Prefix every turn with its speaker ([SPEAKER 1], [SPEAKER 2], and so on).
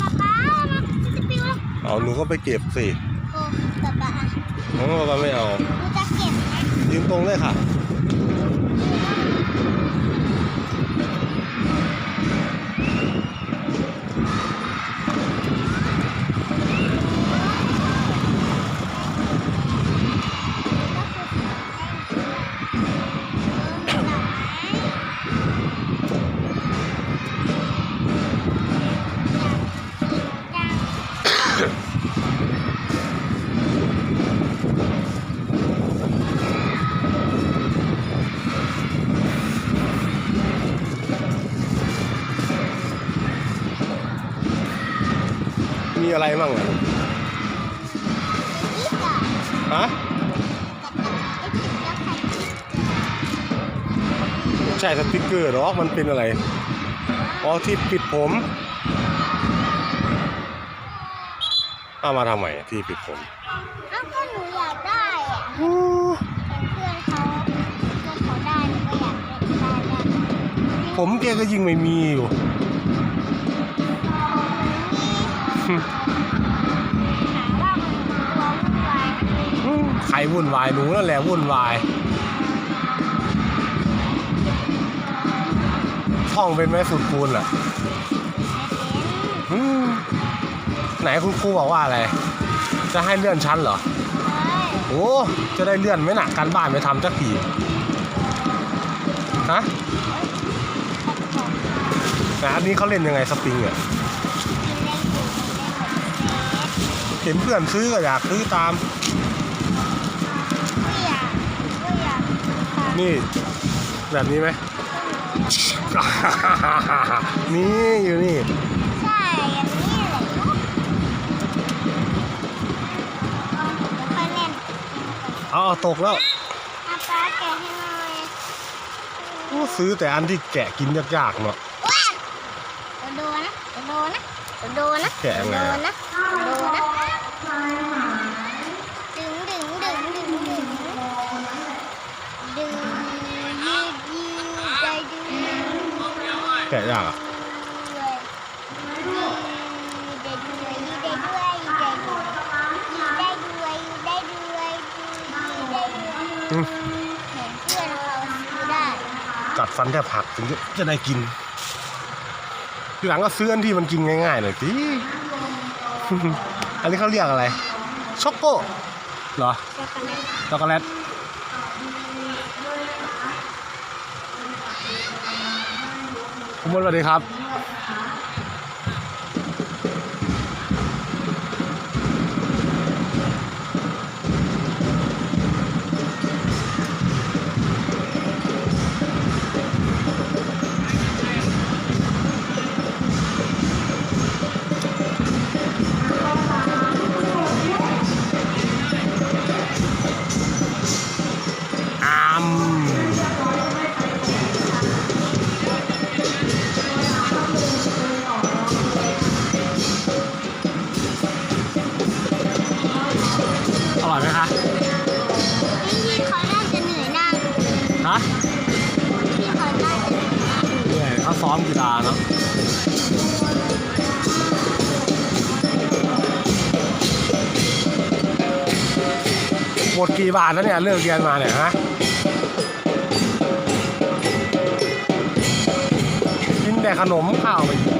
[SPEAKER 1] ป๊าป๊ามันจะปิวเลย
[SPEAKER 2] เอาหนูก็ไปเก็บสิ
[SPEAKER 1] โอ้ป๊าป๊า
[SPEAKER 2] น้องก็ไม่เอา
[SPEAKER 1] หนูจะเก็บนะ
[SPEAKER 2] ยืนตรงเลยค่ะ อะไรบ้างอะฮะใช่สติ๊กเกอร์หรอกมันเป็นอะไรอ๋อที่ปิดผมเอามาทำไมอะที่ปิดผม
[SPEAKER 1] อ้าวก็หนูอยากได้อะเห็นเพื่อนเขาเพื่อนเขาได้หนูก็อยากได้ได้ได้
[SPEAKER 2] ผมแกก็ยิงไม่มีอยู่ ใครวุ่นวายหนูนั่นแหละวุ่นวายท่องเป็นไหมสุดคูณอะ
[SPEAKER 1] ไม่เป็น
[SPEAKER 2] อืมไหนคุณครูบอกว่าอะไร จะให้เลื่อนชั้นเหรอ
[SPEAKER 1] เฮ้ย
[SPEAKER 2] โอ้จะได้เลื่อนไหมน่ะการบ้านไม่ทำจักทีฮะแต่อันนี้เขาเล่นยังไงสปริงอะ
[SPEAKER 1] กินได้อยู่กินได้หมดเม็ด
[SPEAKER 2] เห็นเพื่อนซื้อก็อยากซื้อตาม
[SPEAKER 1] ก็อยากก็อยากทำ
[SPEAKER 2] นี่ แบบนี้ไหมนี่อยู่นี่
[SPEAKER 1] ใช่อย่างนี้แหละเนาะเดี๋ยวค่อยเล่น
[SPEAKER 2] เอาเอาตกแล้ว
[SPEAKER 1] อาป้าแกะให้หน่อย
[SPEAKER 2] โอ้ซื้อแต่อันที่แกะกินยากๆเนาะ
[SPEAKER 1] ว้าโดนนะโดนนะโดนนะ
[SPEAKER 2] แกะไง
[SPEAKER 1] โด
[SPEAKER 2] อะ
[SPEAKER 1] นนะโดนนะ วยได้ด้วย
[SPEAKER 2] อืม
[SPEAKER 1] เห็นเพื่อนเขาซื้อได้
[SPEAKER 2] กัดฟันแทบหักถึงจะจะได้กิน ทีหลังก็ซื้ออันที่มันกินง่ายๆหน่อยสิ อันนี้เขาเรียกอะไร ช็อกโกเหรอ
[SPEAKER 1] ช็อกโกแลต
[SPEAKER 2] ช็อกโกแลต คุณมดสวัสดีครับ อร่อยไหมคะ
[SPEAKER 1] พี่เขาน่าจะเหนื่อยหน้าดู
[SPEAKER 2] ฮะ
[SPEAKER 1] พี่เขาน่าจะเหนื่อยหน้าดู
[SPEAKER 2] เนี่ยเขาซ้อมกีฬาเนาะหมดกี่บาทแล้วเนี่ยเลิกเรียนมาเนี่ยฮะกินแต่ขนมข้าวไปอีก